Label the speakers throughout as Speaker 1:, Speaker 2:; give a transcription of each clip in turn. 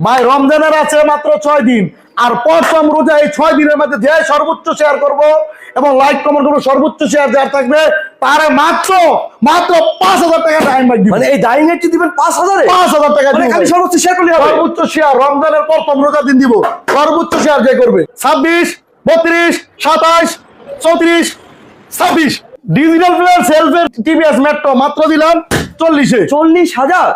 Speaker 1: ভাই রমজানের আছে মাত্র ছয় দিন। আর প্রথম রোজা এই ছয় দিনের মধ্যে যে সর্বোচ্চ শেয়ার করব এবং লাইক কমেন্ট করব সর্বোচ্চ শেয়ার যার থাকবে তারে মাত্র মাত্র পাঁচ হাজার টাকা টাইম বাইক
Speaker 2: মানে এই ডাইং এর দিবেন পাঁচ হাজারে?
Speaker 1: পাঁচ হাজার টাকা
Speaker 2: মানে খালি সর্বোচ্চ শেয়ার করলে
Speaker 1: সর্বোচ্চ শেয়ার রমজানের প্রথম রোজা দিন দিব। সর্বোচ্চ শেয়ার যে করবে? ছাব্বিশ বত্রিশ সাতাশ চৌত্রিশ ছাব্বিশ। ডিজিটাল প্লেয়ার সেলফের টিভিএস মেট্রো মাত্র দিলাম চল্লিশে।
Speaker 2: চল্লিশ হাজার?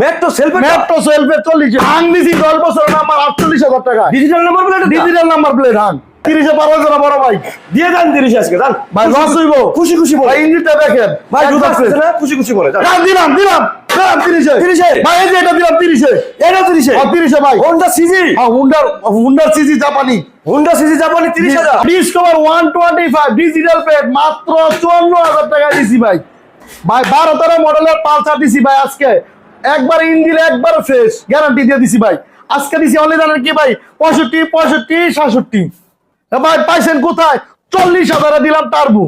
Speaker 2: মেট্রো সেলফে
Speaker 1: মেট্রো সেলফের চল্লিশে হাং দিছি দশ বছর নাম্বার আটচল্লিশ হাজার টাকা।
Speaker 2: Digital number plate
Speaker 1: digital number plate Hang তিরিশে পারো না বড় ভাই।
Speaker 2: দিয়ে দেন তিরিশ আজকে দেন
Speaker 1: ভাই লস হইব।
Speaker 2: খুশি খুশি বলে
Speaker 1: ইঞ্জিনটা দেখেন।
Speaker 2: ভাই
Speaker 1: একদম
Speaker 2: জুতা না খুশি খুশি বলে দেন।
Speaker 1: দিলাম দিলাম দিলাম তিরিশে।
Speaker 2: 30
Speaker 1: ভাই এই যে এটা দিলাম তিরিশে।
Speaker 2: এটা তিরিশে?
Speaker 1: তিরিশে ভাই।
Speaker 2: হোন্ডা সিজি
Speaker 1: হ্যাঁ হুন্ডার হুন্ডার সিজি জাপানি
Speaker 2: হোন্ডা সিজি জাপানি তিরিশ হাজার?
Speaker 1: Discover one twenty five digital paid মাত্র চুয়ান্ন হাজার টাকা দিছি ভাই। ভাই বারো তেরো মডেলের পালসার দিছি ভাই আজকে। একবার ইঞ্জিন একবার ফ্রেশ গ্যারান্টি দিয়ে দিছি ভাই। আজকে দিছি অনলি জানেন কি ভাই? পঁয়ষট্টি পঁয়ষট্টি সাতষট্টি। ভাই পাইছেন কোথায়? চল্লিশ হাজারে দিলাম টার্বু।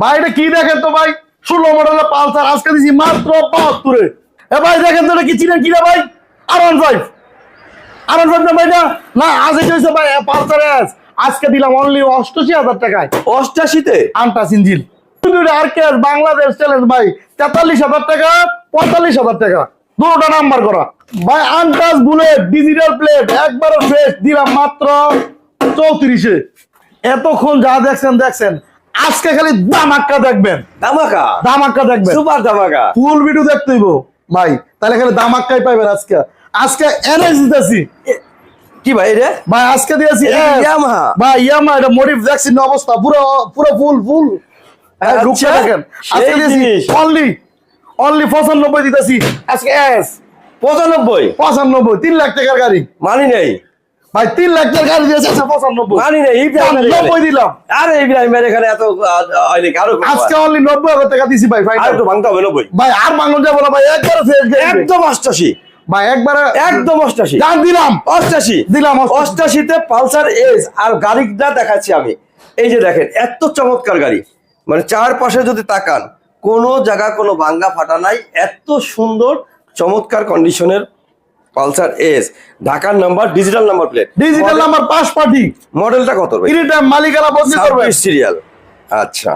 Speaker 1: ভাই এটা কি দেখেন তো ভাই? ষোলো মডেলের পালসার। আজকে দিছি মাত্র বাহাত্তরে। এ ভাই দেখেন তো এটা কি চিনেন কিনা ভাই? R one five R one five না ভাই না না আজ এটা ভাই পালসার এস আজকে দিলাম অনলি অষ্টআশি হাজার টাকায়।
Speaker 2: অষ্টাশিতে
Speaker 1: আনটাস ইঞ্জিন আর কে বাংলাদেশ চ্যালেঞ্জ ভাই। তেতাল্লিশ হাজার টাকা পঁয়তাল্লিশ হাজার টাকা। দুটোটা নাম্বার করা। ভাই আনটাস বুলেট ডিজিটাল প্লেট একবার ফ্রেশ দিলাম মাত্র চৌত্রিশে। এতক্ষণ যা দেখছেন দেখছেন। আজকে খালি দামাক্কা দেখবেন।
Speaker 2: দামাকা
Speaker 1: দামাক্কা দেখবেন।
Speaker 2: সুপার ধামাকা।
Speaker 1: ফুল ভিডিও দেখতে হইব। ভাই তাহলে খালি দামাক্কাই পাইবেন আজকে। আজকে এনএস দিতেছি।
Speaker 2: কি ভাই রে
Speaker 1: ভাই আজকে দিয়েছি S। ভাই ইয়ামা এটা মোটিভ দেখছি না অবস্থা। পুরো পুরো ফুল ফুল হ্যাঁ,
Speaker 2: আচ্ছা,
Speaker 1: দেখেন। আজকে দিয়েছি অনলি অনলি পঁচানব্বই দিতেছি। আজকে এস
Speaker 2: পঁচানব্বই?
Speaker 1: পঁচানব্বই তিন লাখ টাকার গাড়ি।
Speaker 2: মানি নেই।
Speaker 1: ভাই তিন লাখ টাকার গাড়ি দিয়েছে আজকে পঁচানব্বই।
Speaker 2: মানি নেই।
Speaker 1: নব্বই দিলাম।
Speaker 2: আরে ইব্রাহিম এখানে এত? আরও
Speaker 1: আজকে অনলি নব্বই হাজার টাকা দিছি ভাই
Speaker 2: আর
Speaker 1: ফাইনাল
Speaker 2: একটু ভাঙতে হবে নব্বই।
Speaker 1: ভাই আর মাঙ্গল যাব না ভাই একবারে
Speaker 2: একদম অষ্টাশি।
Speaker 1: ভাই একবারে
Speaker 2: একদম অষ্টাশি।
Speaker 1: জান দিলাম।
Speaker 2: অষ্টাশি।
Speaker 1: দিলাম অষ্টাশি।
Speaker 2: অষ্টাশিতে পালসার এস আর গাড়িটা দেখাচ্ছি আমি। এই যে দেখেন এত চমৎকার গাড়ি। মানে চারপাশে যদি তাকান কোনো জায়গা কোনো ভাঙ্গা ফাটা নাই। এত সুন্দর চমৎকার কন্ডিশনের পালসার এস। ঢাকার number digital number plate
Speaker 1: digital number pass party
Speaker 2: মডেলটা কত ভাই?
Speaker 1: এনি মালিকানা বদলি করবে
Speaker 2: সিরিয়াল আচ্ছা।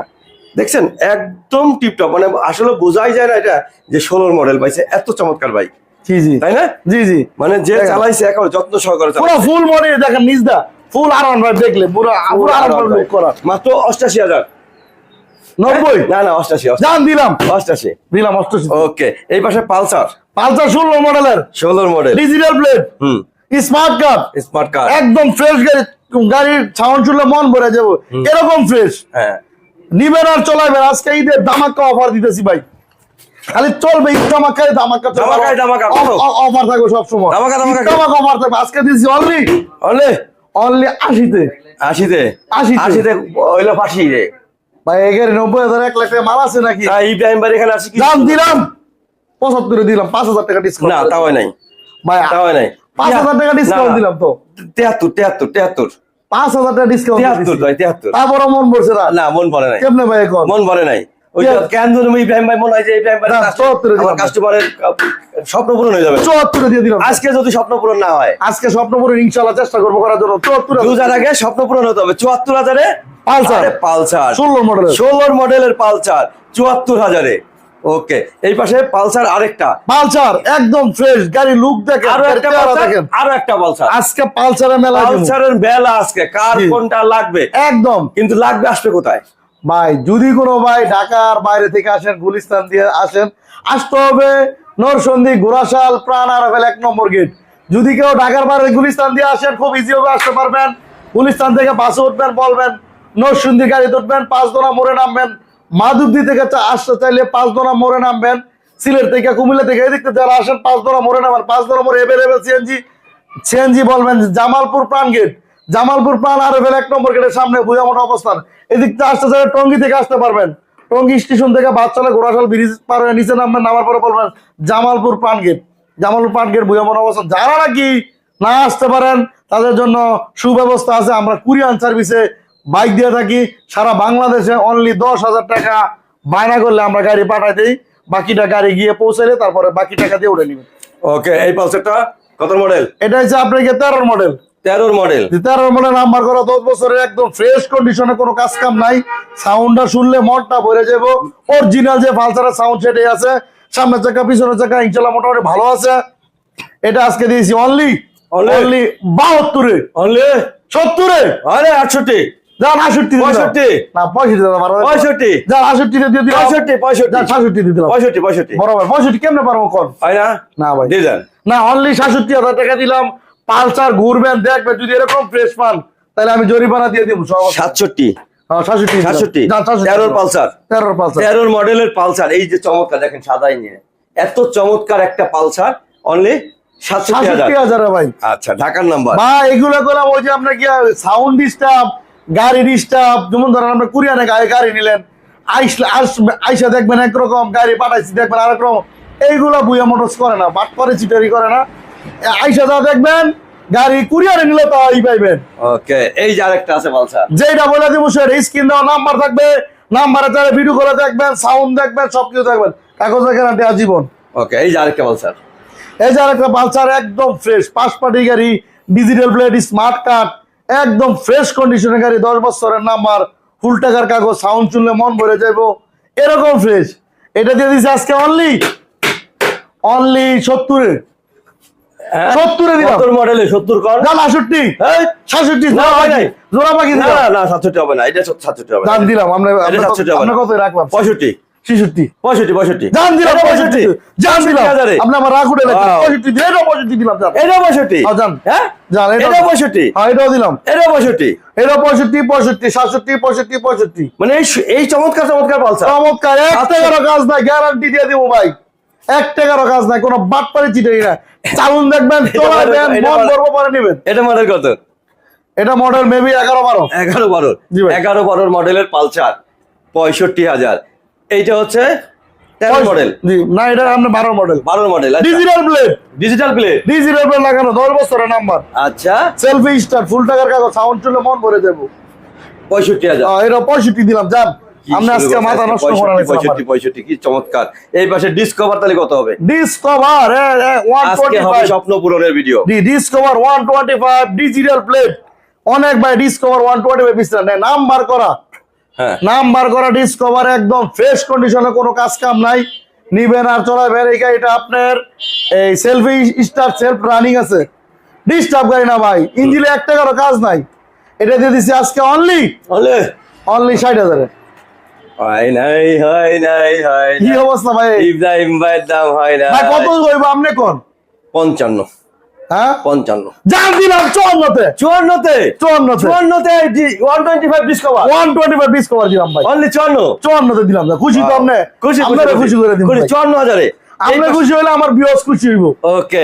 Speaker 2: দেখছেন একদম টিপটপ মানে আসলে বোঝাই যায় না এটা যে ষোলোর মডেল পাইছে। এত চমৎকার বাইক
Speaker 1: জি জি।
Speaker 2: তাই না?
Speaker 1: জি জি।
Speaker 2: মানে যে। চালাইছে এখন যত্ন সহকারে
Speaker 1: পুরো। ফুল মনে দেখেন নিজদা ফুল আর দেখলে পুরো পুরো আর করা।
Speaker 2: মাত্র অষ্টাশি হাজার।
Speaker 1: নব্বই?
Speaker 2: না না অষ্টাশি
Speaker 1: জান দিলাম।
Speaker 2: অষ্টাশি।
Speaker 1: দিলাম অষ্টআশি
Speaker 2: ওকে এই পাশে পালসার।
Speaker 1: পালসার ষোলো মডেলের।
Speaker 2: ষোলোর model.
Speaker 1: Digital plate
Speaker 2: hmm.
Speaker 1: Smart card.
Speaker 2: Smart car
Speaker 1: একদম ফ্রেশ গাড়ি গাড়ির সাউন্ড শুনলে মন ভরে যাব। এরকম ফ্রেশ।
Speaker 2: হ্যাঁ।
Speaker 1: নিবেন আর চলাইবেন। আজকে ঈদের দামাক্কা অফার দিতেছি ভাই। খালি চলবে ঈদ দামাক্কায় দামাক্কা
Speaker 2: ধামাকায় ধামাকা,
Speaker 1: অফার থাকবে সবসময়।
Speaker 2: ধামাকা।
Speaker 1: ঈদ ধামাকা অফার থাকবে। আজকে দিয়েছি অনলি
Speaker 2: অলে
Speaker 1: অনলি আশিতে।
Speaker 2: আশিতে?
Speaker 1: আশিতে।
Speaker 2: আশিতে হইল ফাঁসি রে।
Speaker 1: ভাই এই গাড়ি নব্বই হাজার এক লাখ টাকা মাল আছে নাকি?
Speaker 2: ইব্রাহিম বাড়ি এখানে আসি
Speaker 1: দাম দিলাম। পঁচাত্তরে দিলাম পাঁচ হাজার টাকা ডিসকাউন্ট
Speaker 2: না তাও নাই।
Speaker 1: ভাই
Speaker 2: তাও নাই।
Speaker 1: পাঁচ হাজার টাকা ডিসকাউন্ট
Speaker 2: না, না।
Speaker 1: দিলাম তো।
Speaker 2: তেহাত্তর তেহাত্তর তেহাত্তর।
Speaker 1: পাঁচ হাজার টাকা ডিসকাউন্ট
Speaker 2: তেহাত্তর ভাই তেহাত্তর।
Speaker 1: তারপরে মন পড়ছে না।
Speaker 2: না মন পড়ে নাই।
Speaker 1: কেমনে ভাই এখন?
Speaker 2: মন ভরে নাই। ওই কেন ধরুন ইব্রাহিম ভাই মনে হয় যে ইব্রাহিম ভাই
Speaker 1: না, চুয়াত্তরে দিলাম।
Speaker 2: কাস্টমারের স্বপ্ন পূরণ হয়ে যাবে।
Speaker 1: চুয়াত্তরে দিয়ে দিলাম।
Speaker 2: আজকে যদি স্বপ্ন পূরণ না হয়।
Speaker 1: আজকে স্বপ্নপুরে ইনশাল্লাহ চেষ্টা করব করার জন্য। চুয়াত্তর
Speaker 2: দুজার আগে স্বপ্ন পূরণ হতে হবে। চুয়াত্তর হাজারে
Speaker 1: পালসার।
Speaker 2: পালসার।
Speaker 1: ষোলো মডেলের
Speaker 2: ষোলোর মডেলের পালসার চুয়াত্তর হাজারে। ওকে এই পাশে পালসার আরেকটা।
Speaker 1: পালসার একদম ফ্রেশ গাড়ি লুক দেখেন
Speaker 2: আরও একটা
Speaker 1: দেখেন।
Speaker 2: আরও একটা পালসার।
Speaker 1: আজকে পালসারের মেলা
Speaker 2: পালসারের বেলা আজকে কার কোনটা লাগবে?
Speaker 1: একদম।
Speaker 2: কিন্তু লাগবে আসবে কোথায়?
Speaker 1: ভাই যদি কোনো ভাই ঢাকার বাইরে থেকে আসেন গুলিস্তান দিয়ে আসেন আসতে হবে নরসন্দী ঘোড়াশাল প্রাণ আরাফেল এক নম্বর গেট যদি কেউ ঢাকার বাইরে গুলিস্তান দিয়ে আসেন খুব ইজি হবে আসতে পারবেন। গুলিস্তান থেকে বাসে উঠবেন বলবেন নরসন্দী গাড়িতে উঠবেন পাঁচদোনা মোড়ে নামবেন। মাধবদী থেকে আসতে চাইলে পাঁচ পাঁচদোনা মোড়ে নামবেন। সিলেট থেকে, কুমিল্লা থেকে এদিক থেকে যারা আসেন পাঁচদোনা মোড়ে নামেন পাঁচদোনা মোড়ে এভেলেবেল সিএনজি সিএনজি বলবেন, জামালপুর প্রাণ গেট। জামালপুর প্রাণ আর এফেল এক নম্বর গেটের সামনে ভুয়ামোটা অবস্থান। এদিক থেকে আসতে চাইলে টঙ্গি থেকে আসতে পারবেন। টঙ্গি স্টেশন থেকে বাচ্চালা ঘোড়াশাল ব্রিজ পার হয়ে নিচে নামবেন, নামার পরে বলবেন, জামালপুর প্রাণ গেট। জামালপুর প্রাণ গেট ভুয়ামোটা অবস্থান। যারা নাকি না আসতে পারেন, তাদের জন্য সুব্যবস্থা আছে। আমরা কুরিয়ান সার্ভিসে বাইক দিয়ে থাকি সারা বাংলাদেশে অনলি দশ হাজার টাকা বায়না করলে আমরা গাড়ি পাঠাই দিই বাকিটা গাড়ি গিয়ে পৌঁছালে তারপরে বাকি টাকা দিয়ে উঠে নেবেন
Speaker 2: ওকে এই পালসারটা কত মডেল
Speaker 1: এটা হচ্ছে আপনাকে তেরোর মডেল
Speaker 2: তেরোর মডেল
Speaker 1: তেরোর মডেল করা দশ বছরের একদম ফ্রেশ কন্ডিশনে কোনো কাজ কাম নাই। সাউন্ডটা শুনলে মনটা ভরে যাব অরিজিনাল যে ফালসারের সাউন্ড সেটাই আছে। সামনের চাকা পিছনের চাকা ইনশাল্লাহ মোটামুটি ভালো আছে। এটা আজকে দিয়েছি অনলি
Speaker 2: Only?
Speaker 1: অনলি বাহাত্তরে।
Speaker 2: অনলি
Speaker 1: সত্তরে?
Speaker 2: আরে আটষট্টি।
Speaker 1: যান আষট্টি
Speaker 2: পঁয়ষট্টি।
Speaker 1: না পঁয়ষট্টি দাদা পারো
Speaker 2: পঁয়ষট্টি।
Speaker 1: যান আষট্টি দিয়ে দিলাম।
Speaker 2: পঁয়ষট্টি পঁয়ষট্টি।
Speaker 1: সাতষট্টি দিয়ে দিলাম।
Speaker 2: পঁয়ষট্টি পঁয়ষট্টি।
Speaker 1: বরাবর পঁয়ষট্টি কেমনে পারব কর
Speaker 2: হয় না?
Speaker 1: না ভাই।
Speaker 2: দিয়ে দেন।
Speaker 1: না অনলি সাতষট্টি হাজার টাকা দিলাম। পালসার ঘুরবেন দেখবেন যদি এরকম ফ্রেশ পান তাহলে আমি জরিমানা দিয়ে দিব
Speaker 2: সাতষট্টি।
Speaker 1: সাতষট্টি
Speaker 2: সাতষট্টি। তেরোর পালসার।
Speaker 1: তেরোর পালসার।
Speaker 2: তেরোর মডেলের পালসার। এই যে চমৎকার দেখেন সাদাই নিয়ে। এত চমৎকার একটা পালসার অনলি সাতষট্টি হাজার।
Speaker 1: ভাই।
Speaker 2: আচ্ছা ঢাকার নাম্বার
Speaker 1: বা এগুলো করলাম ওই যে আপনার কি সাউন্ড ডিস্টার্ব গাড়ি ডিস্টার্ব যেমন ধরেন আমরা কুরিয়ানে গাড়ি গাড়ি নিলেন আইসলে আস- আইসা দেখবেন একরকম গাড়ি পাঠাইছি দেখবেন আরেক রকম এইগুলা বুয়া মোটরস করে না বাট করে চিটারি করে না। আইসা যা দেখবেন গাড়ি কুরিয়ারে নিলে তো এই পাইবেন।
Speaker 2: ওকে এই যে আরেকটা আছে পালসার
Speaker 1: যেটা বলে দিব সে স্ক্রিন দেওয়া নাম্বার থাকবে নাম্বারে তারা ভিডিও করে দেখবেন সাউন্ড দেখবেন সবকিছু দেখবেন। কাগজের গ্যারান্টি আজীবন
Speaker 2: ওকে এই যে আরেকটা পালসার
Speaker 1: এই যে আরেকটা পালসার একদম ফ্রেশ পাঁচ পার্টি গাড়ি ডিজিটাল প্লেট স্মার্ট কার্ড একদম ফ্রেশ কন্ডিশনের গাড়ি দশ বছরের নাম্বার ফুল টাকার কাগজ সাউন্ড শুনলে মন ভরে যাইবো। এরকম ফ্রেশ এটা দিয়ে দিছে আজকে অনলি অনলি সত্তরে। সত্তরে দিলাম।
Speaker 2: সত্তর মডেলে সত্তর কর।
Speaker 1: যান আষট্টি।
Speaker 2: এই,
Speaker 1: সাতষট্টি
Speaker 2: না, হয় নাই।
Speaker 1: জোড়া পাখি
Speaker 2: না না সাতষট্টি হবে না। এটা সাতষট্টি হবে
Speaker 1: দাম দিলাম। আমরা। কত রাখলাম?
Speaker 2: পঁয়ষট্টি।
Speaker 1: ছেষট্টি।
Speaker 2: পঁয়ষট্টি পঁয়ষট্টি।
Speaker 1: জান দিলাম পঁয়ষট্টি। জান দিলাম। আপনি আমার রাগ উঠে পঁয়ষট্টি দিলাম পঁয়ষট্টি দিলাম
Speaker 2: এটা পঁয়ষট্টি।
Speaker 1: হ্যাঁ,
Speaker 2: হ্যাঁ?
Speaker 1: জান
Speaker 2: এটা পঁয়ষট্টি।
Speaker 1: হ্যাঁ এটাও দিলাম।
Speaker 2: এটা পঁয়ষট্টি।
Speaker 1: এটা পঁয়ষট্টি পঁয়ষট্টি সাতষট্টি পঁয়ষট্টি পঁয়ষট্টি।
Speaker 2: মানে এই চমৎকার চমৎকার পালসার।
Speaker 1: চমৎকার এক টাকারও কাজ নাই গ্যারান্টি দিয়ে দিব ভাই। এক টাকারও কাজ নাই কোনো বাটপারি চিটাই না চালুন দেখবেন
Speaker 2: এটা
Speaker 1: চলাবেন
Speaker 2: এটা
Speaker 1: মন
Speaker 2: ভালো।
Speaker 1: গর্ব করে নেবেন।
Speaker 2: এটা মডেল কত?
Speaker 1: এটা মডেল মেবি এগারো বারো।
Speaker 2: এগারো বারো। এগারো বারোর মডেলের পালসার পঁয়ষট্টি হাজার। এইটা হচ্ছে মডেল
Speaker 1: জি না এটা আপনার বারো মডেল
Speaker 2: বারো model
Speaker 1: digital plate
Speaker 2: digital plate
Speaker 1: digital plate লাগানো দশ বছরের নাম্বার
Speaker 2: আচ্ছা।
Speaker 1: সেলফি স্টার ফুল টাকার কাগজ সাউন্ড শুনলে মন ভরে দেবো
Speaker 2: পঁয়ষট্টি হাজার।
Speaker 1: এটা পঁয়ষট্টি দিলাম যান।
Speaker 2: কি
Speaker 1: আজকে মাথা নষ্ট করা
Speaker 2: পঁয়ষট্টি পঁয়ষট্টি পঁয়ষট্টি কি চমৎকার। এই পাশে ডিসকভার তাহলে কত হবে?
Speaker 1: ডিসকভার ওয়ান
Speaker 2: আজকে
Speaker 1: টোয়েন্টি
Speaker 2: হবে স্বপ্ন পূরণের ভিডিও
Speaker 1: ডিসকভার ডিজিটাল প্লেট অনেক ভাই Discover one twenty five piston নাম বার করা।
Speaker 2: হ্যাঁ।
Speaker 1: নাম বার করা ডিসকভার একদম ফ্রেশ কন্ডিশনে কোনো কাজ কাম নাই। নিবেন আর চলাবেন এই গাড়িটা আপনার এই সেলফি স্টার সেলফ রানিং আছে। ডিস্টার্ব গাড়ি না ভাই। ইঞ্জিনে এক টাকারও কাজ নাই। এটা দিয়ে দিচ্ছি আজকে অনলি অনলি ষাট হাজারে।
Speaker 2: হয় নাই হয় নাই হয়
Speaker 1: কি অবস্থা ভাই?
Speaker 2: ইব্রাহিম ভাইয়ের দাম হয় না
Speaker 1: ভাই কত কইব আপনি কোন?
Speaker 2: পঞ্চান্ন।
Speaker 1: হ্যাঁ?
Speaker 2: পঞ্চান্ন।
Speaker 1: জান দিলাম চুয়ান্নতে।
Speaker 2: চুয়ান্নতে?
Speaker 1: চুয়ান্নতে।
Speaker 2: চুয়ান্নতে one twenty five Discover
Speaker 1: one twenty five Discover দিলাম ভাই।
Speaker 2: অনলি চুয়ান্ন?
Speaker 1: চুয়ান্নতে দিলাম না খুশি তো আপনি?
Speaker 2: খুশি
Speaker 1: খুশি করে দিন
Speaker 2: চুয়ান্ন হাজারে।
Speaker 1: আপনি খুশি হলে আমার বিয়স খুশি হইব।
Speaker 2: Okay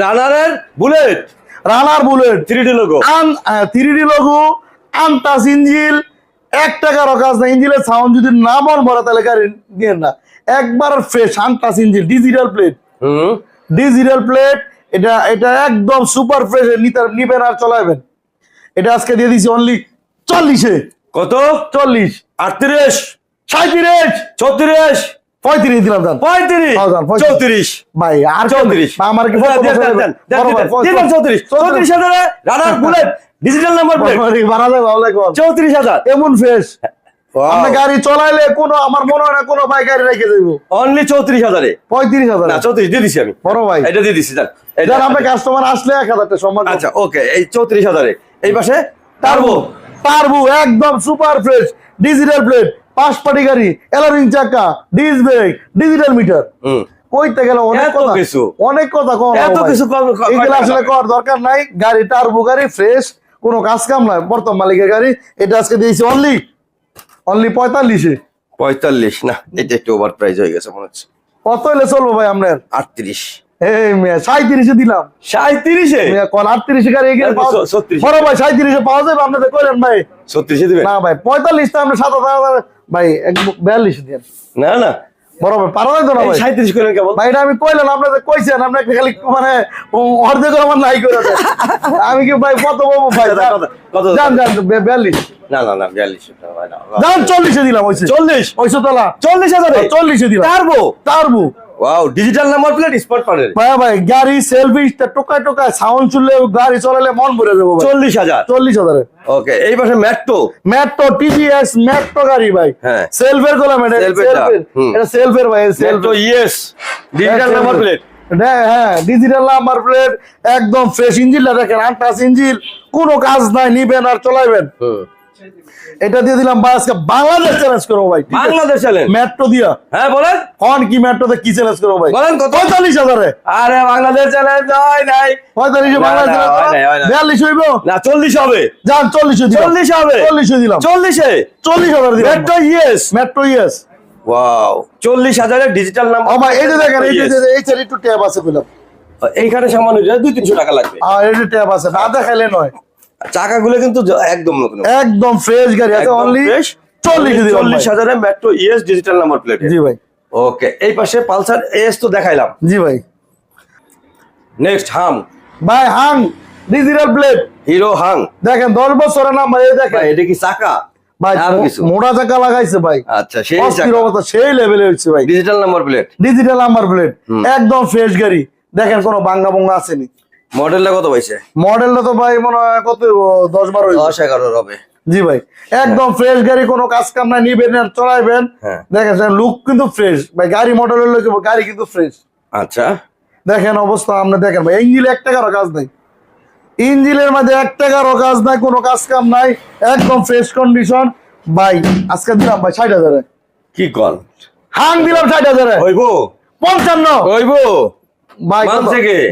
Speaker 2: রানারের bullet
Speaker 1: runner bullet
Speaker 2: three D logo
Speaker 1: আন three D logo untouched engine. এক টাকারও কাজ না ইঞ্জিলের সাউন্ড যদি না মন ভরা তাহলে গাড়ি দিয়ে না। একবার fresh untouched engine. Digital plate
Speaker 2: hmm.
Speaker 1: Digital plate এটা এটা একদম সুপার ফ্রেশ নিবেন আর চলাবেন এটা আজকে দিয়ে দিছি অনলি চল্লিশে।
Speaker 2: কত?
Speaker 1: চল্লিশ।
Speaker 2: আটত্রিশ।
Speaker 1: সাঁত্রিশ
Speaker 2: ছত্রিশ
Speaker 1: পঁয়ত্রিশ দিলাম
Speaker 2: পঁয়ত্রিশ।
Speaker 1: হ্যাঁ, পঁয়ত্রিশ।
Speaker 2: চৌত্রিশ।
Speaker 1: ভাই আর
Speaker 2: চৌত্রিশ?
Speaker 1: আমার কি
Speaker 2: দেন, দেন, দেন, দেন, দেন, দেন, দিলাম চৌত্রিশ। চৌত্রিশ হাজারে রানার বুলেট ডিজিটাল নাম্বার চৌত্রিশ হাজার।
Speaker 1: এমন ফ্রেশ গাড়ি চলাইলে কোনো আমার মনে হয় না কোনো ভাই গাড়ি রেখে দেবো
Speaker 2: অনলি চৌত্রিশ হাজারে।
Speaker 1: পঁয়ত্রিশ হাজার।
Speaker 2: না চৌত্রিশ দিয়ে দিছি আমি।
Speaker 1: বড় ভাই।
Speaker 2: এটা দিয়ে দিছি এটা-
Speaker 1: আপনার কাস্টমার আসলে এক সম্মান
Speaker 2: আচ্ছা ওকে এই চৌত্রিশ হাজারে। এই পাশে
Speaker 1: টার্বো টার্বো একদম super fresh digital plate party গাড়ি এলারিং চাকা ডিস ব্রেক ডিজিটাল মিটার কইতে গেলে অনেক কথা
Speaker 2: কিছু।
Speaker 1: অনেক কথা কম
Speaker 2: এত কিছু কম- কম-
Speaker 1: এগুলো আসলে কর দরকার নাই। গাড়ি টার্বো গাড়ি ফ্রেশ কোনো কাজ কাম নাই। বর্তমান মালিকের গাড়ি এটা আজকে দিয়েছি অনলি অনলি পঁয়তাল্লিশে?
Speaker 2: পঁয়তাল্লিশ না এটা একটু ওভার প্রাইস হয়ে গেছে মনে হচ্ছে।
Speaker 1: কত হলে চলবো ভাই আপনার?
Speaker 2: আটত্রিশ।
Speaker 1: এই মেয়ে সাঁত্রিশে দিলাম।
Speaker 2: সাঁত্রিশে
Speaker 1: মেয়ে আটত্রিশে গাড়ি। বড় ভাই সাঁত্রিশে পাওয়া যাবে আপনাদের কইলেন ভাই।
Speaker 2: ছত্রিশে দিবেন?
Speaker 1: না ভাই পঁয়তাল্লিশটা আপনি সাত হাজার ভাই বিয়াল্লিশ দিন
Speaker 2: না না
Speaker 1: বড় ভাই পারা যায় তো না ভাই?
Speaker 2: সাঁত্রিশ করেন কেমন
Speaker 1: ভাই এটা আমি কইলাম আপনাদের কইছেন আপনি একটা খালি মানে অর্ধেক আমার নাই করে আমি কি ভাই কত ভাই?
Speaker 2: কত,
Speaker 1: জান বিয়াল্লিশ।
Speaker 2: না না না বিয়াল্লিশ না, না, না।
Speaker 1: যান চল্লিশে দিলাম হইছে
Speaker 2: চল্লিশ?
Speaker 1: হইছে তোলা
Speaker 2: চল্লিশ হাজারে?
Speaker 1: চল্লিশে দিলাম।
Speaker 2: Turbo
Speaker 1: turbo
Speaker 2: wow digital number plate spot পারেন
Speaker 1: ভাই ভাই গাড়ি সেলফি টোকায় টোকায় সাউন্ড শুনলে গাড়ি চলালে মন ভরে যাব
Speaker 2: চল্লিশ হাজার।
Speaker 1: চল্লিশ হাজারে।
Speaker 2: ওকে এই পাশে ম্যাট্রো
Speaker 1: মেট্রো টিভিএস মেট্রো গাড়ি ভাই।
Speaker 2: হ্যাঁ।
Speaker 1: সেলফের গোলাম এটা সেলফের এটা সেলফের ভাই self
Speaker 2: metro yes digital number plate
Speaker 1: হ্যাঁ ডিজিটাল নাম্বার প্লেট একদম ফ্রেশ ইঞ্জিনটা দেখেন আনটাস ইঞ্জিন কোনো কাজ নাই নিবেন আর চলাইবেন। এটা দিয়ে দিলাম ভাই আজকে বাংলাদেশ চ্যালেঞ্জ করব ভাই
Speaker 2: বাংলাদেশ চ্যালেঞ্জ
Speaker 1: মেট্রো দিয়া
Speaker 2: হ্যাঁ বলেন
Speaker 1: কন কি মেট্রোতে কি চ্যালেঞ্জ করব ভাই
Speaker 2: বলেন কত?
Speaker 1: পঁয়তাল্লিশ হাজারে
Speaker 2: আরে বাংলাদেশ চ্যালেঞ্জ হয় নাই
Speaker 1: পঁয়তাল্লিশে বাংলাদেশ
Speaker 2: না, হয় নাই, হয় নাই।
Speaker 1: বিয়াল্লিশ হইব
Speaker 2: না চল্লিশ হবে
Speaker 1: যান চল্লিশে দিলাম
Speaker 2: চল্লিশ হবে
Speaker 1: চল্লিশে দিলাম
Speaker 2: চল্লিশে
Speaker 1: চল্লিশ হাজার দিলাম
Speaker 2: metro yes
Speaker 1: metro yes
Speaker 2: wow চল্লিশ হাজারের ডিজিটাল
Speaker 1: ভাই এই যে দেখেন এই যে- এই একটু ট্যাব আছে পেলাম
Speaker 2: এইখানে সামান্য যা দুই তিনশো টাকা লাগবে
Speaker 1: আর এই যে ট্যাব আছে না দেখাইলে নয়
Speaker 2: চাকাগুলো কিন্তু একদম নতুন
Speaker 1: একদম ফ্রেশ গাড়ি আছে অনলি চল্লিশ দিলাম
Speaker 2: চল্লিশ
Speaker 1: ভাই।
Speaker 2: হাজারে metro yes digital number plate
Speaker 1: জি ভাই।
Speaker 2: ওকে এই পাশে পালসার এস তো দেখাইলাম।
Speaker 1: জি ভাই।
Speaker 2: নেক্সট হাম
Speaker 1: ভাই Hang digital plate
Speaker 2: hero Hang
Speaker 1: দেখেন দশ বছরের নাম ভাই এই দেখেন।
Speaker 2: ভাই এটা কি চাকা?
Speaker 1: ভাই মোটা চাকা লাগাইছে ভাই।
Speaker 2: আচ্ছা সেই
Speaker 1: অস্থির অবস্থা সেই লেভেলে হচ্ছে ভাই।
Speaker 2: Digital number plate
Speaker 1: digital number plate একদম ফ্রেশ গাড়ি। দেখেন কোনো বাঙ্গা বঙ্গা আসেনি।
Speaker 2: মডেলটা কত পাইছে?
Speaker 1: মডেলটা তো ভাই মনে হয় কত দশ বারো।
Speaker 2: দশ এগারো হবে।
Speaker 1: জি ভাই একদম ফ্রেশ গাড়ি কোনো কাজ কাম নাই নিবেন আর চলাইবেন।
Speaker 2: হ্যাঁ।
Speaker 1: দেখেন লুক কিন্তু ফ্রেশ ভাই গাড়ি মডেল হলো গাড়ি কিন্তু ফ্রেশ
Speaker 2: আচ্ছা।
Speaker 1: দেখেন অবস্থা আপনি দেখেন ভাই ইঞ্জিল এক টাকারও কাজ নাই। ইঞ্জিলের মধ্যে এক টাকারও কাজ নাই কোনো কাজ কাম নাই একদম ফ্রেশ কন্ডিশন ভাই আজকে দিলাম ভাই ষাট হাজারে।
Speaker 2: কি কল?
Speaker 1: হাং দিলাম ষাট হাজারে।
Speaker 2: হইব।
Speaker 1: পঞ্চান্ন।
Speaker 2: হইব।
Speaker 1: ভাই কত?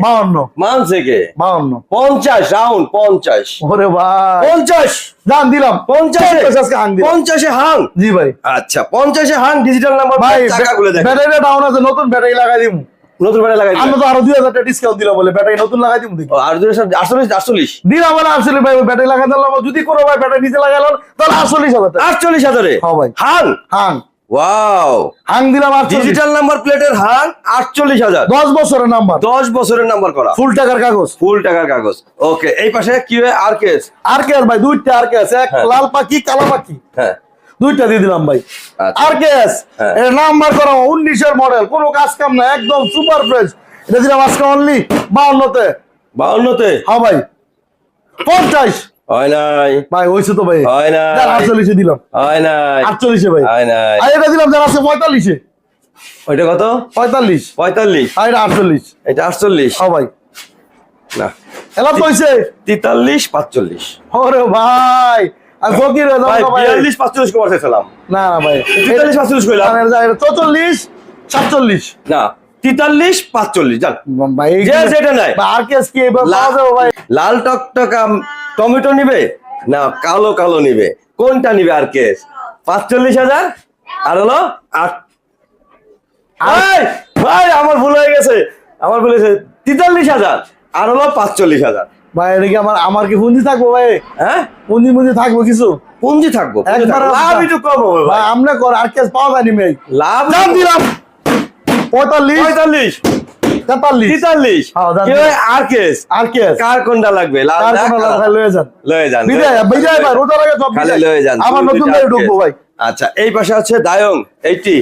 Speaker 1: বাউন্ন।
Speaker 2: মানছে কে
Speaker 1: বাউন্ন।
Speaker 2: পঞ্চাশ রাউন্ড পঞ্চাশ।
Speaker 1: ওরে ভাই।
Speaker 2: পঞ্চাশ?
Speaker 1: দাম দিলাম।
Speaker 2: পঞ্চাশে?
Speaker 1: আজকে হাং দিলাম।
Speaker 2: পঞ্চাশে হাং?
Speaker 1: জি ভাই।
Speaker 2: আচ্ছা পঞ্চাশে হাং ডিজিটাল নাম্বার
Speaker 1: ভাই ব্যাটারিটা ডাউন আছে নতুন ব্যাটারি লাগাই দিব
Speaker 2: নতুন ভাড়া লাগাই
Speaker 1: আমরা তো আরও দুই হাজার ডিসকাউন্ট দিলাম বলে ব্যাটারি নতুন লাগাই দিব দেখি।
Speaker 2: আর দুই আটচল্লিশ আটচল্লিশ?
Speaker 1: দিলাম ভাই ব্যাটারি লাগাই দিলাম। যদি কোনো ভাই ব্যাটারি নিচে লাগাইলাম তাহলে আটচল্লিশ হাজার
Speaker 2: আটচল্লিশ হাজারে?
Speaker 1: হ্যাঁ ভাই।
Speaker 2: হাং?
Speaker 1: হাং।
Speaker 2: ওয়াও
Speaker 1: হাং দিলাম আটচল্লিশ।
Speaker 2: ডিজিটাল নাম্বার প্লেটের হাং আটচল্লিশ হাজার।
Speaker 1: দশ বছরের নাম্বার
Speaker 2: দশ বছরের নাম্বার করা।
Speaker 1: ফুল টাকার কাগজ।
Speaker 2: ফুল টাকার কাগজ। ওকে এই পাশে কি আর
Speaker 1: আর কে ভাই দুইটা আর কে আছে এক
Speaker 2: হ্যাঁ।
Speaker 1: লাল পাখি কালো পাখি।
Speaker 2: হ্যাঁ।
Speaker 1: দুইটা দিয়ে দিলাম ভাই।
Speaker 2: আচ্ছা।
Speaker 1: আর কে
Speaker 2: হ্যাঁ।
Speaker 1: এর নাম্বার করা উনিশের মডেল কোনো কাজ কাম না একদম সুপার ফ্রেশ এটা দিলাম আজকে অনলি বাউন্নতে।
Speaker 2: বাউন্নতে।
Speaker 1: হ্যাঁ ভাই। পঞ্চাশ।
Speaker 2: হয় নাই।
Speaker 1: ভাই হয়েছে তো ভাই।
Speaker 2: হয় নাই।
Speaker 1: আটচল্লিশে দিলাম।
Speaker 2: হয় নাই।
Speaker 1: আটচল্লিশে ভাই।
Speaker 2: হয় নাই।
Speaker 1: আর এটা দিলাম যারা আছে পঁয়তাল্লিশে।
Speaker 2: ওইটা কত?
Speaker 1: পঁয়তাল্লিশ।
Speaker 2: পঁয়তাল্লিশ।
Speaker 1: আর এটা আটচল্লিশ।
Speaker 2: এটা আটচল্লিশ।
Speaker 1: হ্যাঁ ভাই।
Speaker 2: না।
Speaker 1: এলা তো
Speaker 2: তেতাল্লিশ পাঁচচল্লিশ।
Speaker 1: ওরে ভাই। আর ফকির
Speaker 2: ভাই বিয়াল্লিশ পাঁচচল্লিশ কমাতে ছিলাম
Speaker 1: না না ভাই।
Speaker 2: তেতাল্লিশ পাঁচচল্লিশ কইলাম।
Speaker 1: চৌচল্লিশ সাতচল্লিশ।
Speaker 2: না। তেতাল্লিশ পাঁচচল্লিশ যেটা নাই। লাল টকটকা টমেটো নিবে? না কালো কালো নিবে। কোনটা নিবে আর কেস? পাঁচচল্লিশ হাজার? আর হলো আট ভাই আমার ভুল হয়ে গেছে। আমার ভুল হয়েছে। তেতাল্লিশ হাজার। আর হলো পাঁচচল্লিশ হাজার।
Speaker 1: ভাই এটা কি আমার আমার কি পুঁজি থাকব ভাই?
Speaker 2: হ্যাঁ?
Speaker 1: পুঁজি পুঁজি থাকব কিছু?
Speaker 2: পুঞ্জি থাকব পুঞ্জি। লাভ একটু কম হবে
Speaker 1: ভাই।
Speaker 2: ভাই
Speaker 1: আমরা কর আর কেস পাওয়া যায়নি ভাই
Speaker 2: লাভ
Speaker 1: দাম দিলাম। পঁয়তাল্লিশ।
Speaker 2: পঁয়তাল্লিশ।
Speaker 1: তেতাল্লিশ।
Speaker 2: তেতাল্লিশ।
Speaker 1: জান
Speaker 2: কি
Speaker 1: দিলাম।
Speaker 2: আর কেস
Speaker 1: আর কেস
Speaker 2: কার কোনটা লাগবে? না
Speaker 1: কোনো
Speaker 2: কালো?
Speaker 1: লাভ লয়ে যান।
Speaker 2: লয়ে যান
Speaker 1: বিদায় বিদায় ভাই রোজা লাগে সব
Speaker 2: খালি লয়ে যান।
Speaker 1: আবার নতুন গাড়ি ঢুকবো ভাই।
Speaker 2: আচ্ছা এই পাশে আছে দায়ং এইটি।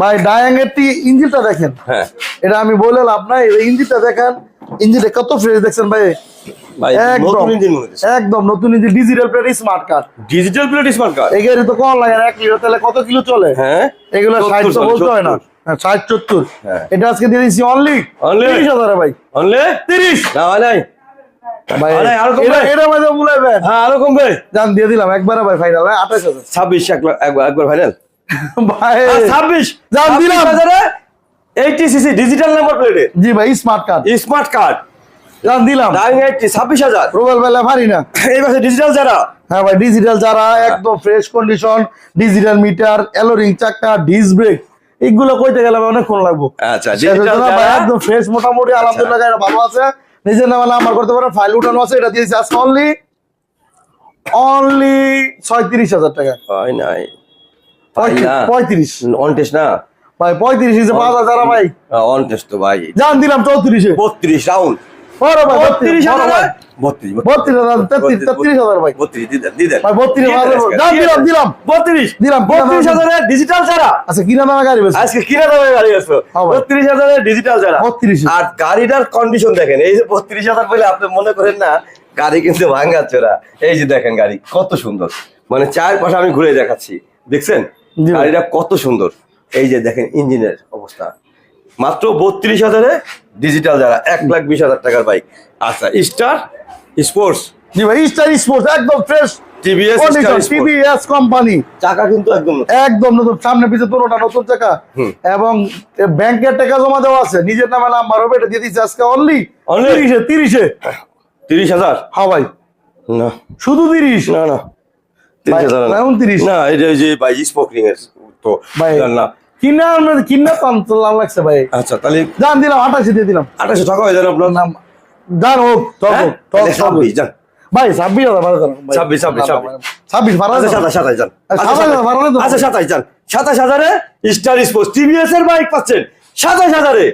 Speaker 1: ভাই ডায়াং এর ইঞ্জিনটা দেখেন।
Speaker 2: হ্যাঁ।
Speaker 1: এটা আমি বলে লাভ নাই ইঞ্জিনটা দেখেন। ইঞ্জিনটা কত ফ্রেশ দেখছেন ভাই? একদম
Speaker 2: নতুন ইঞ্জিন
Speaker 1: একদম নতুন engine digital plate smart card
Speaker 2: digital plate smart card
Speaker 1: এই গাড়ি তো কম লাগে এক লিটার তেলে কত কিলো চলে?
Speaker 2: হ্যাঁ।
Speaker 1: এগুলো ষাট তো
Speaker 2: 70
Speaker 1: বলতে হয় না। ষাট সত্তর।
Speaker 2: হ্যাঁ।
Speaker 1: এটা আজকে দিয়ে দিচ্ছি অনলি? তিরিশ হাজারে ভাই।
Speaker 2: অনলি
Speaker 1: তিরিশ।
Speaker 2: না নাই। আরও কমবে?
Speaker 1: এটা এটা মধ্যে বুলাইবেন
Speaker 2: হ্যাঁ আরও কমবে।
Speaker 1: জান দিয়ে দিলাম একবারে ভাই ফাইনাল আঠাশ হাজার।
Speaker 2: ছাব্বিশ একবার একবার একবার ফাইনাল
Speaker 1: ভাই
Speaker 2: ছাব্বিশ?
Speaker 1: যান, দিলাম।
Speaker 2: এইটি সিসি ডিজিটাল নাম্বার প্লেটে
Speaker 1: জি ভাই স্মার্ট কার্ড
Speaker 2: স্মার্ট কার্ড
Speaker 1: জান দিলাম।
Speaker 2: ডাইং এইটি ছাব্বিশ হাজার।
Speaker 1: রুবেল বেলা পারি না।
Speaker 2: এই পাশে ডিজিটাল যারা?
Speaker 1: হ্যাঁ ভাই ডিজিটাল যারা একদম ফ্রেশ কন্ডিশন ডিজিটাল মিটার এলোরিং চাকা ডিস ব্রেক এগুলো কইতে গেলে অনেক অনেকক্ষণ লাগবো।
Speaker 2: আচ্ছা
Speaker 1: একদম ফ্রেশ মোটামুটি আলহামদুলিল্লাহ গাড়িটা ভালো আছে। নিজের নামে নাম্বার করতে পারেন ফাইল উঠানো আছে এটা দিয়েছি আজকে অনলি অনলি ছয়ত্রিশ হাজার টাকা।
Speaker 2: হয় নাই। না?
Speaker 1: পঁয়ত্রিশ।
Speaker 2: অন টেস্ট না?
Speaker 1: ভাই পঁয়ত্রিশ পাঁচ হাজার ভাই।
Speaker 2: অন টেস্ট তো ভাই।
Speaker 1: জান দিলাম চৌত্রিশে।
Speaker 2: বত্রিশ রাউন্ড
Speaker 1: বড় ভাই
Speaker 2: বত্রিশ হাজার বত্রিশ
Speaker 1: বত্রিশ। হাজার তেত্রিশ তেত্রিশ হাজার ভাই।
Speaker 2: বত্রিশ দিদেন দিদেন
Speaker 1: ভাই, বত্রিশ হাজার দাম দিলাম, দিলাম।
Speaker 2: বত্রিশ।
Speaker 1: দিলাম,
Speaker 2: বত্রিশ
Speaker 1: দিলাম।
Speaker 2: ডিজিটাল ছাড়া
Speaker 1: আচ্ছা কিনা দামে গাড়ি বেশি
Speaker 2: আজকে কিনা দামে গাড়ি আসলো
Speaker 1: হ্যাঁ
Speaker 2: বত্রিশ হাজারের ডিজিটাল ছাড়া
Speaker 1: 32
Speaker 2: আর গাড়িটার কন্ডিশন দেখেন এই যে বত্রিশ হাজার বলে আপনি মনে করেন না গাড়ি কিন্তু ভাঙ্গা চোরা এই যে দেখেন গাড়ি কত সুন্দর। মানে চার পাশে আমি ঘুরে দেখাচ্ছি দেখছেন? গাড়িটা কত সুন্দর। এই যে দেখেন ইঞ্জিনের অবস্থা। মাত্র বত্রিশ হাজারে ডিজিটাল যারা এক লাখ বিশ হাজার টাকার বাইক আচ্ছা স্টার স্পোর্টস
Speaker 1: জি ভাই স্টার স্পোর্টস একদম ফ্রেশ
Speaker 2: টিভিএস
Speaker 1: টিভিএস কোম্পানি
Speaker 2: চাকা কিন্তু একদম
Speaker 1: একদম নতুন সামনে পিছে দুটোটা নতুন চাকা। এবং টাকা জমা দেওয়া আছে নিজের নামে নাম্বার হবে এটা দিয়ে দিচ্ছে আজকে অনলি? তিরিশে তিরিশে।
Speaker 2: তিরিশ হাজার?
Speaker 1: হ্যাঁ ভাই।
Speaker 2: না।
Speaker 1: শুধু তিরিশ?
Speaker 2: না না। তিরিশ হাজার না।
Speaker 1: উনত্রিশ।
Speaker 2: না এটা ওই যে এর তো। না।
Speaker 1: কিনা কিনা পান তো লাভ লাগছে ভাই।
Speaker 2: আচ্ছা তাহলে
Speaker 1: দিলাম আঠাশে দিয়ে দিলাম।
Speaker 2: আঠাশে টাকা হয়ে যান আপনার?
Speaker 1: নাম হোক টক
Speaker 2: হ্যাঁ?
Speaker 1: হোক, টক
Speaker 2: ছাব্বিশ যান।
Speaker 1: ভাই ছাব্বিশ হাজার ভাড়া
Speaker 2: ছাব্বিশ, ছাব্বিশ, ছাব্বিশ।
Speaker 1: ভাড়া
Speaker 2: আচ্ছা
Speaker 1: করেন।
Speaker 2: সাতাশ সাতাশ যান।
Speaker 1: আচ্ছা,
Speaker 2: আচ্ছা,
Speaker 1: সাতাশ হাজার ভাড়া দেন।
Speaker 2: সাতাশ যান। সাতাশ হাজারে স্টার স্পোর্টস টিভিএস এর বাইক পাচ্ছেন। সাতাশ হাজারে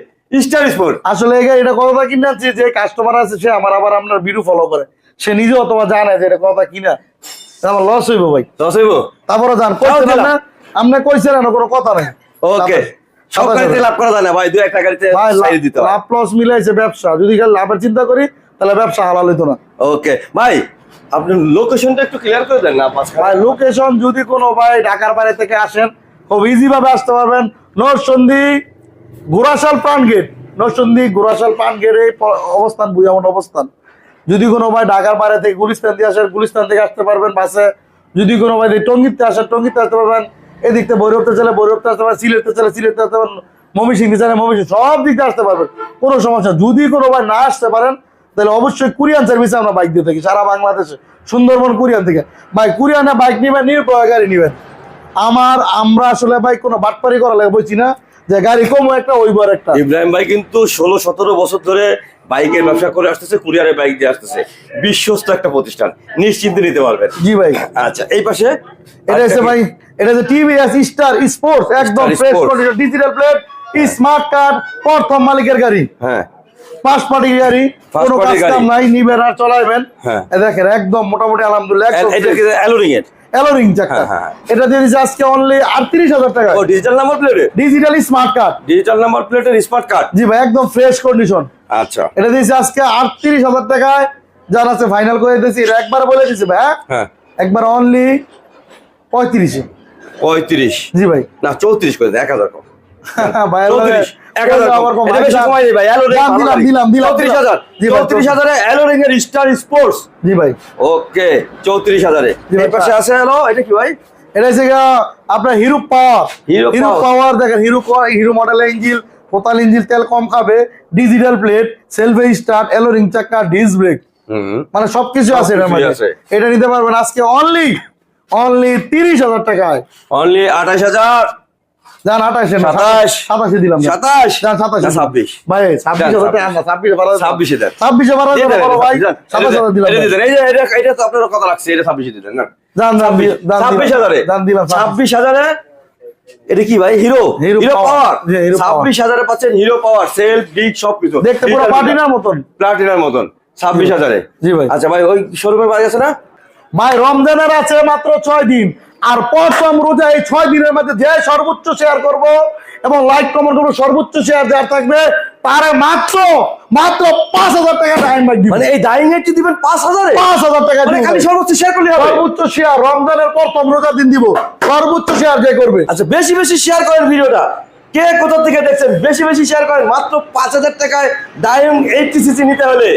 Speaker 2: স্টার স্পোর্ট
Speaker 1: আসলে কতটা কিনে যে কাস্টমার আছে সে আমার আবার আপনার ভিডিও ফলো করে। সে নিজেও অথবা জানে যে এটা কথা কিনা। আমার লস হইব ভাই।
Speaker 2: লস হইব?
Speaker 1: তারপরে জান। না আপনি কইছেন কোনো কথা নাই।
Speaker 2: ওকে সব গাড়িতে লাভ করা যায় না ভাই দু একটা গাড়িতে সাইড দিতে
Speaker 1: লাভ লস মিলাইছে ব্যবসা। যদি লাভের চিন্তা করি তাহলে ব্যবসা হালাল হইতো না।
Speaker 2: ওকে ভাই আপনি লোকেশনটা একটু ক্লিয়ার করে দেন না
Speaker 1: ভাই লোকেশন যদি কোনো ভাই ঢাকার বাইরে থেকে আসেন খুব ইজি ভাবে আসতে পারবেন। নরসন্ধি গুরাশাল প্রাণ গেট নরসন্ধি গুরাশাল প্রাণ গেটে অবস্থান বুঝামন অবস্থান। যদি কোনো ভাই ঢাকার বাইরে থেকে গুলিস্তান দিয়ে আসেন গুলিস্তান থেকে আসতে পারবেন বাসে। যদি কোনো ভাই টঙ্গিতে আসেন টঙ্গিতে আসতে পারবেন। এদিক থেকে বৈরবতে চলে বৈরবতে আসতে পারবেন সিলেটতে চলে সিলেটতে আসতে পারবেন মমিসিং চলে মমিসিং সব দিক দিয়ে আসতে পারবেন। কোনো সমস্যা যদি কোনো ভাই না আসতে পারেন, তাহলে অবশ্যই কুরিয়ান সার্ভিসে আমরা বাইক দিয়ে থাকি, সারা বাংলাদেশে। সুন্দরবন, কুরিয়ান থেকে। ভাই কুরিয়ানে বাইক নিবেন নির্ভয় গাড়ি নিবেন। আমার, আমরা আসলে ভাই কোনো বাটপারি করা লাগে বলছি না? যে গাড়ি কমও একটা ওইবার একটা।
Speaker 2: ইব্রাহিম ভাই কিন্তু ষোলো সতেরো বছর ধরে বাইকের ব্যবসা করে আসতেছে কুরিয়ারের বাইক দিয়ে আসতেছে। বিশ্বস্ত একটা প্রতিষ্ঠান নিশ্চিন্তে নিতে পারবেন।
Speaker 1: জি ভাই।
Speaker 2: আচ্ছা এই পাশে
Speaker 1: এটা ভাই এটা হচ্ছে টিভিএস স্টার স্পোর্টস একদম fresh condition digital plate smart card প্রথম মালিকের গাড়ি।
Speaker 2: হ্যাঁ।
Speaker 1: পাঁচ পার্টি গাড়ি কোনো কাজ। কাম নাই নিবেন আর চলাইবেন।
Speaker 2: হ্যাঁ।
Speaker 1: দেখেন একদম মোটামুটি আলহামদুলিল্লাহ
Speaker 2: এটা অ্যালোরিং এর?
Speaker 1: অ্যালোরিং চাকা
Speaker 2: হ্যাঁ।
Speaker 1: এটা দিয়ে দিচ্ছে আজকে অনলি টাকা।
Speaker 2: ও ডিজিটাল নাম্বার প্লেটের
Speaker 1: digital smart card
Speaker 2: digital number প্লেটের স্মার্ট কার্ড
Speaker 1: জি ভাই একদম ফ্রেশ কন্ডিশন
Speaker 2: আচ্ছা।
Speaker 1: এটা দিয়েছে আজকে আটত্রিশ হাজার টাকায়। যার আছে ফাইনাল করে দিয়েছি এটা একবার বলে দিছে ভাই হ্যাঁ?
Speaker 2: হ্যাঁ।
Speaker 1: একবার অনলি পঁয়ত্রিশে।
Speaker 2: পঁয়ত্রিশ।
Speaker 1: জি ভাই।
Speaker 2: না চৌত্রিশ করে এক হাজার কম
Speaker 1: ভাই আপনার Hero power
Speaker 2: Hero
Speaker 1: Hero
Speaker 2: Power।
Speaker 1: Power দেখেন হিরো হিরো মডেলের ইঞ্জিল পোতাল ইঞ্জিল তেল কম খাবে ডিজিটাল প্লেট সেলফে স্টার্ট এলোরিং চাকা ডিস ব্রেক মানে সবকিছু আছে। এটা নিতে পারবেন আজকে অনলি অনলি তিরিশ হাজার টাকায়।
Speaker 2: অনলি আঠাশ হাজার।
Speaker 1: যান আঠাশে
Speaker 2: সাতাশ।
Speaker 1: সাতাশে দিলাম
Speaker 2: সাতাশ?
Speaker 1: যান সাতাশে
Speaker 2: ছাব্বিশ।
Speaker 1: ভাই ছাব্বিশ
Speaker 2: যান,
Speaker 1: হাজার না ছাব্বিশে বারো
Speaker 2: ছাব্বিশে দেন।
Speaker 1: ছাব্বিশে বারো
Speaker 2: দিয়ে দেন,
Speaker 1: বড় ভাই।
Speaker 2: দেন,
Speaker 1: দিলাম
Speaker 2: এটা তো আপনার কথা লাগছে ছাব্বিশে দিলেন না
Speaker 1: যান
Speaker 2: ছাব্বিশ। হাজারে।
Speaker 1: যান দিলাম ছাব্বিশ।
Speaker 2: ছাব্বিশ হাজারে এটা কি ভাই? হিরো? Hero power. ছাব্বিশ হাজারে পাচ্ছেন হিরো পাওয়ার সেলফ ডিক সবকিছু
Speaker 1: দেখতে পুরো পাটিনার মতন।
Speaker 2: প্লাটিনার মতন। ছাব্বিশ হাজারে।
Speaker 1: জি ভাই।
Speaker 2: আচ্ছা ভাই ওই শোরুমের বাড়ি আছে না?
Speaker 1: ভাই রমজানের আছে মাত্র ছয় দিন। আর প্রথম রোজা এই ছয় দিনের মধ্যে যে সর্বোচ্চ শেয়ার করব এবং লাইক কমেন্ট করব সর্বোচ্চ শেয়ার যার থাকবে তারে মাত্র মাত্র পাঁচ হাজার টাকা টাইম বাইক
Speaker 2: মানে এই ডাইং এটি দিবেন পাঁচ হাজারে?
Speaker 1: পাঁচ হাজার টাকা
Speaker 2: মানে খালি সর্বোচ্চ শেয়ার করলে হবে।
Speaker 1: সর্বোচ্চ শেয়ার রমজানের প্রথম রোজা দিন দিব। সর্বোচ্চ শেয়ার যে করবে?
Speaker 2: আচ্ছা বেশি বেশি শেয়ার করেন ভিডিওটা। কে কোথা থেকে দেখছেন? বেশি বেশি শেয়ার করেন। মাত্র পাঁচ হাজার টাকায় ডায়ং এইটটি সিসি নিতে হলে।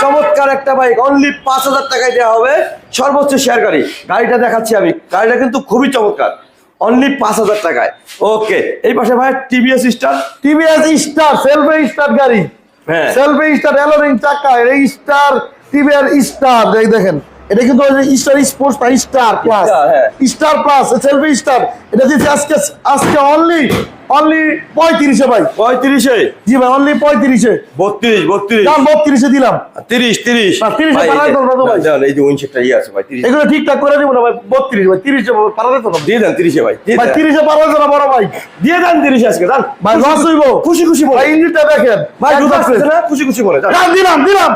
Speaker 2: চমৎকার একটা বাইক অনলি পাঁচ হাজার টাকায় দেওয়া হবে। সর্বোচ্চ শেয়ার গাড়ি। গাড়িটা দেখাচ্ছি আমি। গাড়িটা কিন্তু খুবই চমৎকার। অনলি পাঁচ হাজার টাকায়। ওকে এই পাশে ভাই টিভিএস স্টার
Speaker 1: টিভিএস স্টার সেলফে স্টার গাড়ি।
Speaker 2: হ্যাঁ।
Speaker 1: সেলফ স্টার এলোরিং চাকা এই স্টার টিভিএস স্টার দেখেন। এটা কিন্তু স্টার স্পোর্টস না Star Plus. Star Plus selfie star এটা দিচ্ছি আজকে আজকে অনলি অনলি পঁয়ত্রিশে ভাই।
Speaker 2: পঁয়ত্রিশে?
Speaker 1: জি ভাই অনলি পঁয়ত্রিশে।
Speaker 2: বত্রিশ বত্রিশ।
Speaker 1: দাম বত্রিশে দিলাম।
Speaker 2: তিরিশ তিরিশ।
Speaker 1: না, 30 এ
Speaker 2: ভাই, এই যে-
Speaker 1: যাবে না তো ভাই।
Speaker 2: না, না, এই যে উইনশেপটা ইয়ে আছে ভাই তিরিশ।
Speaker 1: এগুলো ঠিকঠাক করে দিব না ভাই বত্রিশ ভাই তিরিশে পারা যেত
Speaker 2: দিয়ে দেন তিরিশে ভাই
Speaker 1: ভাই তিরিশে পারা যেত না বড় ভাই।
Speaker 2: দিয়ে দেন তিরিশে আজকে দেন
Speaker 1: ভাই লস হইব।
Speaker 2: খুশি খুশি বলে।
Speaker 1: ভাই ইঞ্জিনটা দেখেন।
Speaker 2: ভাই খুশি খুশি বলে
Speaker 1: দিলাম দিলাম।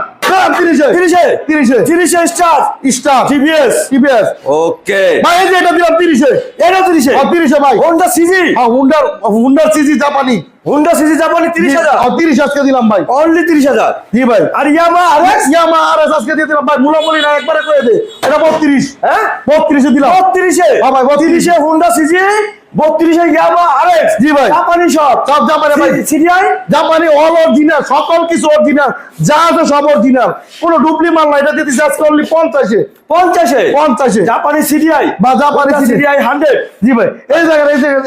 Speaker 1: তিরিশে
Speaker 2: তিরিশে
Speaker 1: তিরিশে
Speaker 2: তিরিশে Star
Speaker 1: Star
Speaker 2: TVS
Speaker 1: TVS
Speaker 2: okay
Speaker 1: ভাই এই যে এটা দিলাম তিরিশে
Speaker 2: এটা তিরিশে
Speaker 1: তিরিশে ভাই।
Speaker 2: হোন্ডা সিজি
Speaker 1: হ্যাঁ হুন্ডার হুন্ডার সিজি জাপানি
Speaker 2: হোন্ডা সিজি জাপানি তিরিশ হাজার।
Speaker 1: তিরিশ আজকে দিলাম ভাই।
Speaker 2: অনলি তিরিশ হাজার।
Speaker 1: জি ভাই।
Speaker 2: আর ইয়ামা আর
Speaker 1: ইয়ামা আর আজকে দিয়ে দিলাম ভাই। মুলামুলি না একবারে করে দে। এটা বত্রিশ।
Speaker 2: হ্যাঁ?
Speaker 1: বত্রিশে দিলাম।
Speaker 2: বত্রিশে?
Speaker 1: হ্যাঁ ভাই, 32
Speaker 2: হোন্ডা সিজি বত্রিশে
Speaker 1: জি ভাই।
Speaker 2: জাপানি সব
Speaker 1: সব জাপানি ভাই।
Speaker 2: সিরিয়াই
Speaker 1: জাপানি অল অরিজিনাল সকল কিছু অরিজিনাল যা আছে সব অরিজিনাল কোনো ডুপ্লি মাল না এটা দিতে আজকে অনলি পঞ্চাশে।
Speaker 2: পঞ্চাশে?
Speaker 1: পঞ্চাশে।
Speaker 2: জাপানি সিরিয়াই
Speaker 1: বা জাপানি
Speaker 2: সিরিয়াই হান্ড্রেড
Speaker 1: জি ভাই এই জায়গায় এই জায়গায়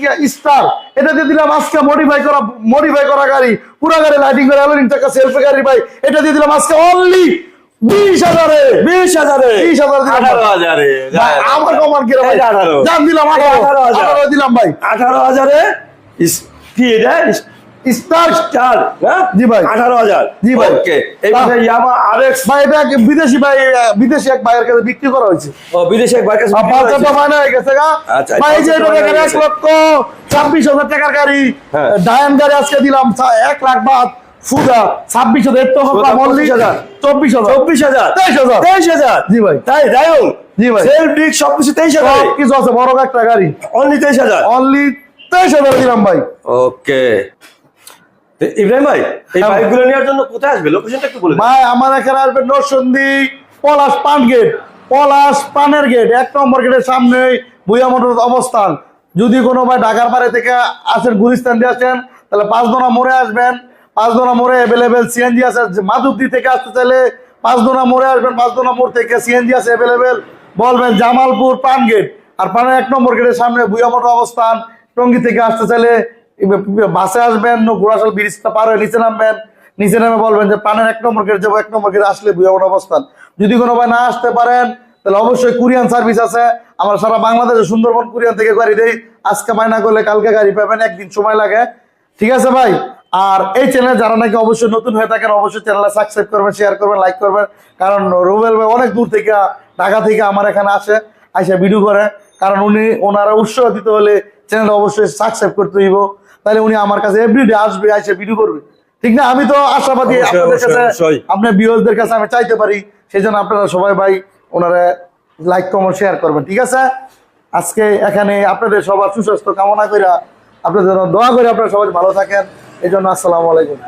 Speaker 1: এটা স্টার এটা দিয়ে দিলাম আজকে মডিফাই করা মডিফাই করা গাড়ি। পুরা গাড়ি লাইটিং করে অ্যালোরিং টাকা সেলফি গাড়ি ভাই। এটা দিয়ে দিলাম আজকে অনলি বিশ হাজারে।
Speaker 2: বিশ হাজারে।
Speaker 1: বিশ হাজার ভাই।
Speaker 2: আঠারো হাজারে।
Speaker 1: আমার কমান কিরে
Speaker 2: আঠারো।
Speaker 1: দাম দিলাম আঠারো।
Speaker 2: আঠারো
Speaker 1: দিলাম ভাই।
Speaker 2: আঠারো হাজারে কি এটা?
Speaker 1: স্টার।
Speaker 2: স্টার হ্যাঁ?
Speaker 1: জি ভাই।
Speaker 2: আঠারো হাজার।
Speaker 1: জি ভাই।
Speaker 2: ওকে এই ইয়ামা আর এক্স
Speaker 1: ভাই এটা বিদেশি ভাই বিদেশি এক ভাইয়ের কাছে বিক্রি করা হয়েছে?
Speaker 2: ও বিদেশে কাছে
Speaker 1: হয়ে গেছে গা।
Speaker 2: আচ্ছা,
Speaker 1: ভাই যে এটা
Speaker 2: হাজার
Speaker 1: এক লক্ষ ছাব্বিশ হাজার টাকার গাড়ি।
Speaker 2: হ্যাঁ।
Speaker 1: ডায়ান গাড়ি আজকে দিলাম এক লাখ বাদ ফুদা ছাব্বিশ হাজার তো মল্লিক
Speaker 2: 25,000
Speaker 1: চব্বিশ হাজার।
Speaker 2: চব্বিশ হাজার।
Speaker 1: তেইশ হাজার।
Speaker 2: তেইশ হাজার।
Speaker 1: জি ভাই।
Speaker 2: তাই দায়ন
Speaker 1: জি ভাই।
Speaker 2: সেলফ ডিক সবকিছু তেইশ হাজার?
Speaker 1: কিছু আছে বড় একটা গাড়ি।
Speaker 2: অনলি তেইশ হাজার?
Speaker 1: অনলি তেইশ হাজার দিলাম ভাই।
Speaker 2: ওকে। ইব্রাহিম ভাই এই
Speaker 1: হ্যাঁ।
Speaker 2: বাইকগুলো নেওয়ার জন্য কোথায় আসবে? লোকেশনটা একটু বলে
Speaker 1: ভাই আমার এখানে আসবে নরসন্দী পলাশ পান গেট। পলাশ পানের গেট এক নম্বর গেটের সামনে ভুইয়া মোটর অবস্থান। যদি কোনো ভাই ঢাকার বাড়ি থেকে আসেন গুলিস্তান দিয়ে আসেন তাহলে পাঁচদোনা মোড়ে আসবেন। পাঁচদোনা মোড়ে অ্যাভেলেবেল সিএনজি আছে। মাধবদী থেকে আসতে চাইলে পাঁচদোনা মোড়ে আসবেন পাঁচদোনা মোড় থেকে সিএনজি আছে অ্যাভেলেবেল বলবেন জামালপুর পান গেট আর পানের এক নম্বর গেটের সামনে ভুইয়া মোটর অবস্থান। টঙ্গি থেকে আসতে চাইলে বাসে আসবেন ঘোড়াশাল ব্রিজটা পার হয়ে নিচে নামবেন। নিচে নামে বলবেন যে, পানের এক নম্বর গেট যাব, এক নম্বর গেট আসলে ভুয়াবন অবস্থান। যদি কোনো ভাই না আসতে পারেন, তাহলে অবশ্যই কুরিয়ান সার্ভিস আছে। আমরা সারা বাংলাদেশে সুন্দরবন কুরিয়ান থেকে গাড়ি দেই। আজকে মাইনা করলে কালকে গাড়ি পাবেন, একদিন সময় লাগে। ঠিক আছে ভাই? আর এই চ্যানেল যারা নাকি অবশ্যই নতুন হয়ে থাকেন অবশ্যই চ্যানেলটা সাবস্ক্রাইব করবেন শেয়ার করবেন লাইক করবেন। কারণ রুবেল ভাই অনেক দূর থেকে ঢাকা থেকে আমার এখানে আসে আইসা ভিডিও করে। কারণ উনি ওনারা উৎসাহ দিতে হলে চ্যানেলটা অবশ্যই সাবস্ক্রাইব করতে হইব। তাহলে উনি আমার কাছে এভরিডে আসবে আইসা ভিডিও করবে। ঠিক না? আমি তো আশাবাদী আপনাদের কাছে। আপনার ভিউয়ারদের কাছে আমি চাইতে পারি। সেই জন্য আপনারা সবাই ভাই ওনারা লাইক কমেন্ট শেয়ার করবেন। ঠিক আছে? আজকে এখানে আপনাদের সবার সুস্বাস্থ্য কামনা করে আপনাদের দোয়া করে। আপনারা সবাই ভালো থাকেন। এই জন্য আসসালামু আলাইকুম।